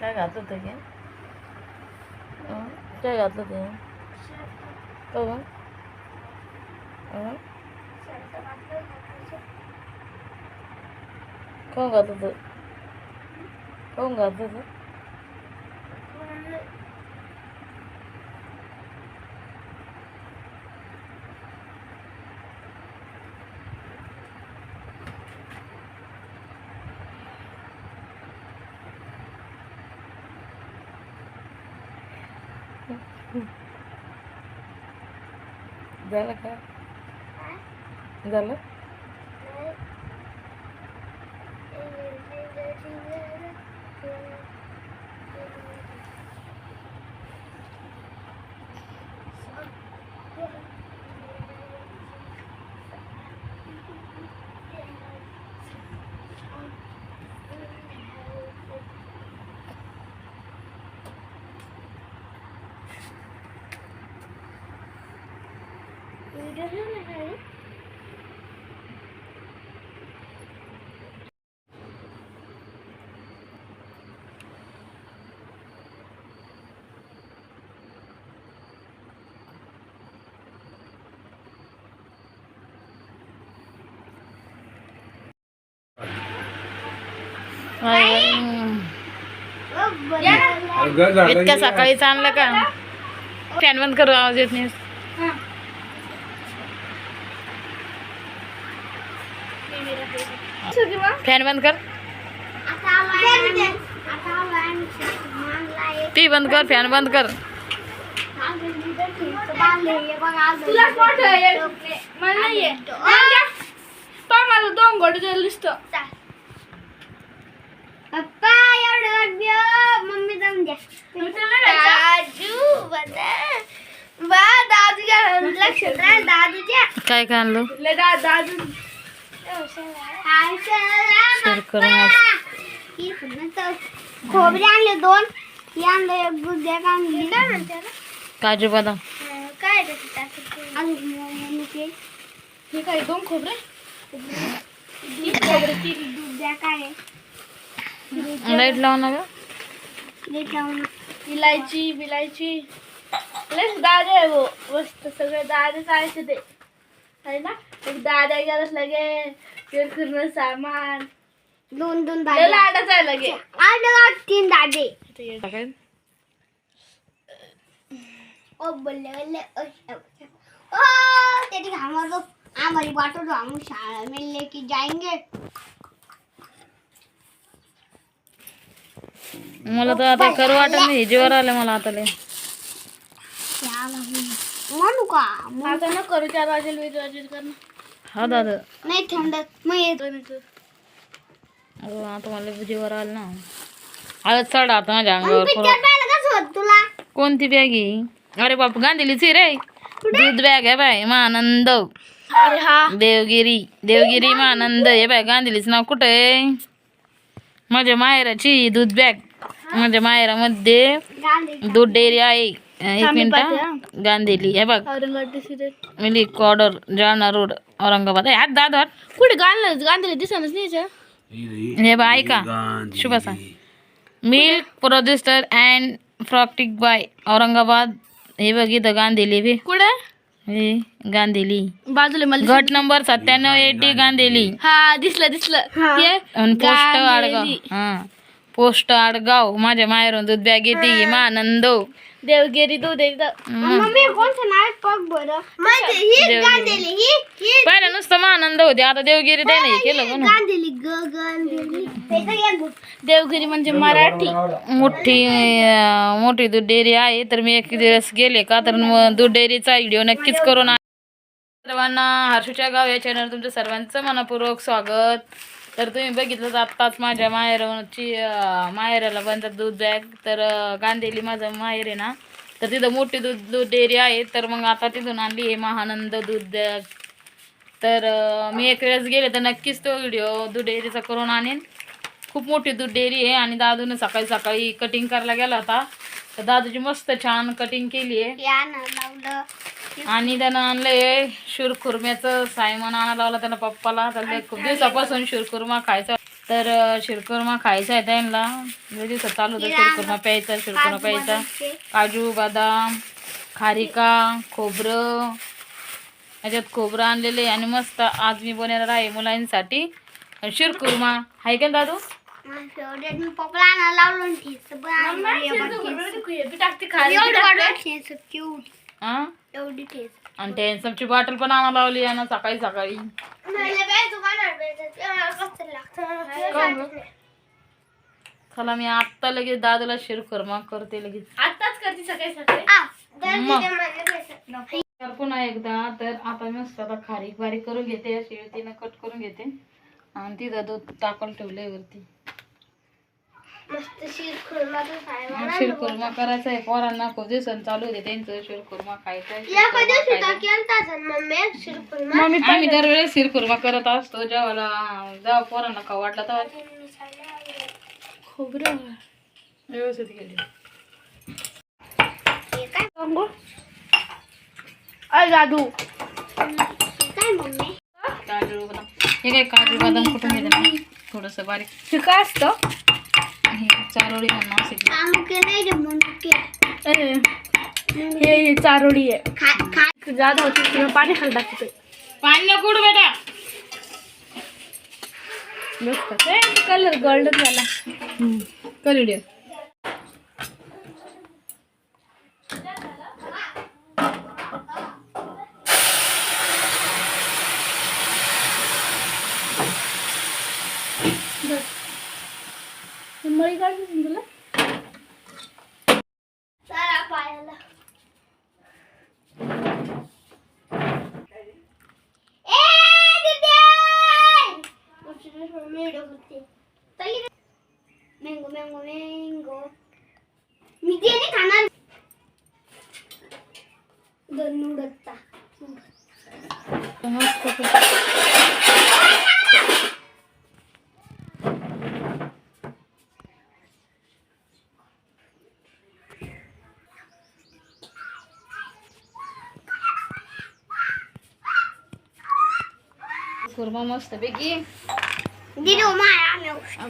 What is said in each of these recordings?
काय घातलं होतं की अं? काय घातलं ते हो अं? कोण घातलं होतं कोण घातलं होतं झालं का झालं हम्म. अगं झालं इतक्या की सकाळीच आणलं का? फॅन बंद करू आवाज येत नाही. फॅन बंद कर। टी बंद कर फॅन बंद कर। तुला मोठं आहे. मला नाहीये. मला पहा मला दोन गोड दिसतो. पप्पा एवढं वाटलं मम्मी जाऊन द्या. दादू बदा बा दादू लक्षात राहील दादूच्या काय काय आणलं? लय दा दादू खोबरे आणले दोन ही आणलं एक बुद्ध्या आणली काय म्हणते काजू बदाम. काय हे दोन खोबरे? दुध्या काय आहे? लाइट लावू नका. मीठ लावून इलायची बिलायची. लस दादे आहे वो मस्त सगळे दादे चालायचे ते. आहे ना? एक दादा गेलाच लगे ते फिरणं सामान. दोन दोन दादे. लाडाच आहे लगे. आपल्याला तीन दादे. काय? ओ बल्ले बल्ले ओ शब- ओ तेरी हमारे तो हमारी बाटो तो हम शाला में लेके जाएंगे मला तर आता करू वाटत नाही जीवर आलं मला आता लय. म्हणू का? आता ना करू चार वाजेल वेज वाजेल करणं. हा दादा. नाही थंड मग येतो अगं आता मला जीवर आलं ना. आलं चढ आता माझ्या अंगावर पिक्चर परत. पाहिलं कसं होत तुला? कोणती बॅग आहे अरे बाप गांधीलीची रे दूध बॅग आहे बाय मानंद. अरे हा. देवगिरी देवगिरी मानंद. हे बाय गांधीलीच नाव कुठं आहे? माझ्या माहेराची दूध बॅग माझ्या माहेरामध्ये गांधी दूध डेअरी आहे. एक मिनिट गांधीली हे बघ. Aurangabad Siret milk order Jalna road Aurangabad. हे हात दाद कुठे गाणलं गांधीला दिसणच नाही. हे बा ऐका. शुभ सांग मिल्क प्रोड्युसर अँड फ्रॉक्टिक बाय औरंगाबाद. हे बघ इथं गांधीली बी. कुठे? हे गांधीली. बाजूला मला. गट नंबर सत्त्याण्णव एटी गांधीली. हा दिसलं दिसलं. हे. पोस्ट आडगाव. हा. पोस्ट आडगाव माझ्या माहेरून दूध बॅग येते मानंदो देवगिरी दूध एकदा. मम्मी कोणतं नाव बघ बरं? माहिती ही देवगिरी. गांधीली ही ही. पहिलं नुसतं मानंद होते. आता देवगिरी नाही केलं गांधीली ग गांधीली. बुक. देवगिरी म्हणजे मराठी. मोठी मोठी दूध डेअरी आहे. तर मी एक दिवस गेले का तर दूध डेअरीचा व्हिडिओ नक्कीच करून आण- सर्वांना हर्षूच्या गाव या चॅनल तुमचं सर्वांचं मनपूर्वक स्वागत. तर तुम्ही बघितलं आत्ताच माझ्या माहेरची अं, माहेराला बनतात दूध बॅग. तर गांधेली गांधीली माझं माहेर आहे ना तर तिथं मोठी दूध दूध डेअरी आहे. तर मग आता तिथून आणली आहे महानंद दूध बॅग. तर मी एक वेळेस गेले तर नक्कीच तो व्हिडिओ दूध डेअरीचा करून आणेन. खूप मोठी दूध डेअरी आहे आणि दादूनं सकाळी सकाळी कटिंग करायला गेला होता. तर दादूची मस्त छान कटिंग केली आहे. आणि त्यानं आणलंय शिरखुर्म्याचं सायमन आणायला लावला त्यानं पप्पाला. त्याला खूप दिवसापासून शिरखुर्मा खायचा. तर अं, शिरकुर्मा खायचा आहे त्यांना. दिवसात चालू होतं शिरकुर्मा प्यायचा शिरकुर्मा प्यायचा. काजू बदाम खारिका खोबरं. याच्यात खोबरं आणलेले आणि मस्त आज मी बनवणार आहे मुलांसाठी शिरकुर्मा आहे का दादू? टाकते खाली एवढं आणि टेन्समची बॉटल पण आणा लावली आहे ना सकाळी सकाळी. चला मी आत्ता लगेच दादूला शिरकुर्मा करते लगेच. आताच करते सकाळी सकाळी. तर पुन्हा एकदा तर आता मस्त आता खारीक बारीक करून घेते अशी तिनं कट करून घेते. आणि तिथं दूध टाकून ठेवलंय वरती. मस्त शिरखुर्मा करायचा आहे पोरांना खूप दिवसांनी चालू होते. त्यांचं शिरकुर्मा खायचा मम्मी? शिरखुर्मा? आम्ही दरवेळेस शिरकुर्मा करत असतो. जेव्हा जेव्हा पोरांना खाऊ वाटलं तेव्हा खोबरं व्यवस्थित गेली. हे काय? सांगू अय दादू काय मम्मी? काजू बदाम. हे काय काजू बदाम कुठून घेते थोडस बारीक. हे काय असतं? हे चारोळी म्हणून असेल आमके नाही रे मुंडके अरे, हे हे चारोळी आहे खा खा जात होती किंवा पाणी खाली टाकते पाणी नको उडू बेटा कलर गोल्डन झाला कर व्हिडिओ मळी काढली तुला पायाला. मँगो मँगो मँगो मी ते नाही खाणार. दोन उडतचा कुर्मा मस्त पैकी.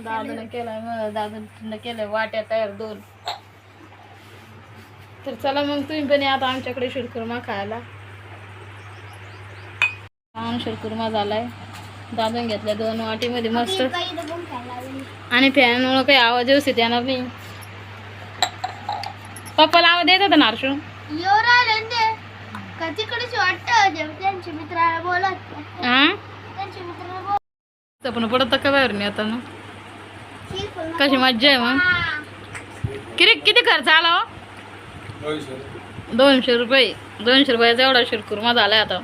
दादानं केलाय मग दादानं केलंय वाट्या तयार दोन. तर चला मग तुम्ही पण आता आमच्याकडे शिरकुर्मा खायला. छान शिरकुर्मा झालाय. दादून घेतल्या दोन वाटीमध्ये मस्त. आणि फॅनमुळं काही आवाज व्यवस्थित येणार नाही. पप्पाला आवाज येत होता ना हर्षू? एवढं आलं ते. का तिकडेच वाटतं मित्राला बोलत. हा पण पडत का बाहेर नाही आता ना कशी मज्जा आहे मग. किती किती खर्च आला हो? दोनशे रुपये. दोनशे रुपयाचा एवढा आता.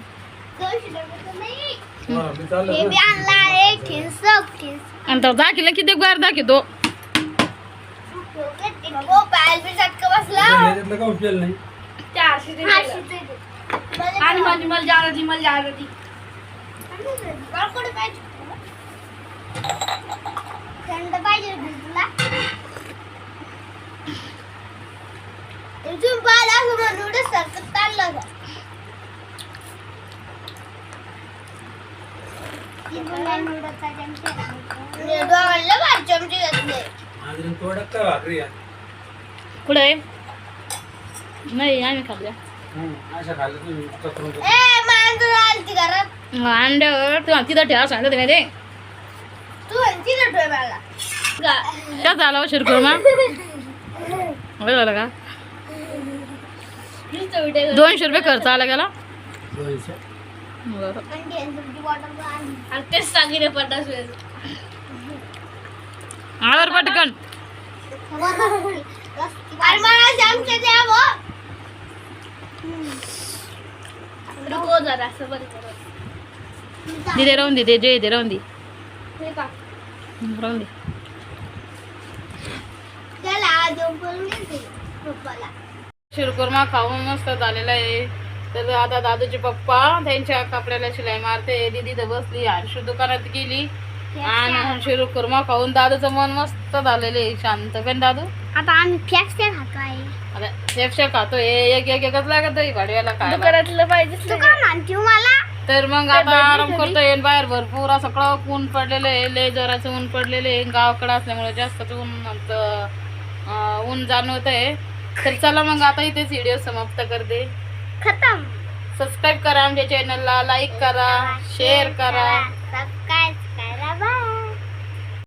हे आणला एक ठेस ठेस आणि तो दाखिला किती बार दाखवतो हो पायल बी चटका बसला. चारशे ते हा, गेलं. शिजू दे. आणि माझी मला जाणार ती मला ती मला कुठे पाहिजे थंड पाहिजे होती तुला इथून पाहिलं असं म्हणून एवढं सरकत चाललं होतं. इथून काय नूडल्सचा चमचा आहे. दोघांना भारी चमचे घेतले कुठे आहे नाही आम्ही खाल्ल्या अंड्यावर तू तिथं ठेवा सांगत नाही ते तू म्हणती बरं झालं का दोनशे रुपये खर्च आला गेला बरं तेच सांगितलं पन्नास वेळेस आवर पटकन अरे मला द्या नको जरा असं बरं करा. दिदे राहून दे जे दे राहून दे. राहून शिरकुर्मा खाऊन मस्त झालेला आहे. तर आता दादूचे पप्पा त्यांच्या कपड्याला शिलाई मारते. दिदी तर बसली हर्षू दुकानात गेली. आणि शिरकुर्मा खाऊन दादूचं मन मस्त झालेलं आहे. शांत पण दादू. आता आम्ही फ्लॅक्स खातो आहे आता खातो हे एक एक एकच लागत आहे भाडव्याला काय दुकानातलं पाहिजे तू काय म्हणते मला? तर मग आता आराम? करतोय बाहेर भरपूर असं कडक ऊन पडलेलं आहे. लय जोराचं ऊन पडलेलं आहे. गावाकडे असल्यामुळे जास्तच ऊन आमचं, ऊन जाणवत आहे तर चला मग आता इथेच व्हिडिओ समाप्त करते. खतम. सबस्क्राईब करा आमच्या चॅनलला लाईक करा शेअर करा. सबस्क्राईब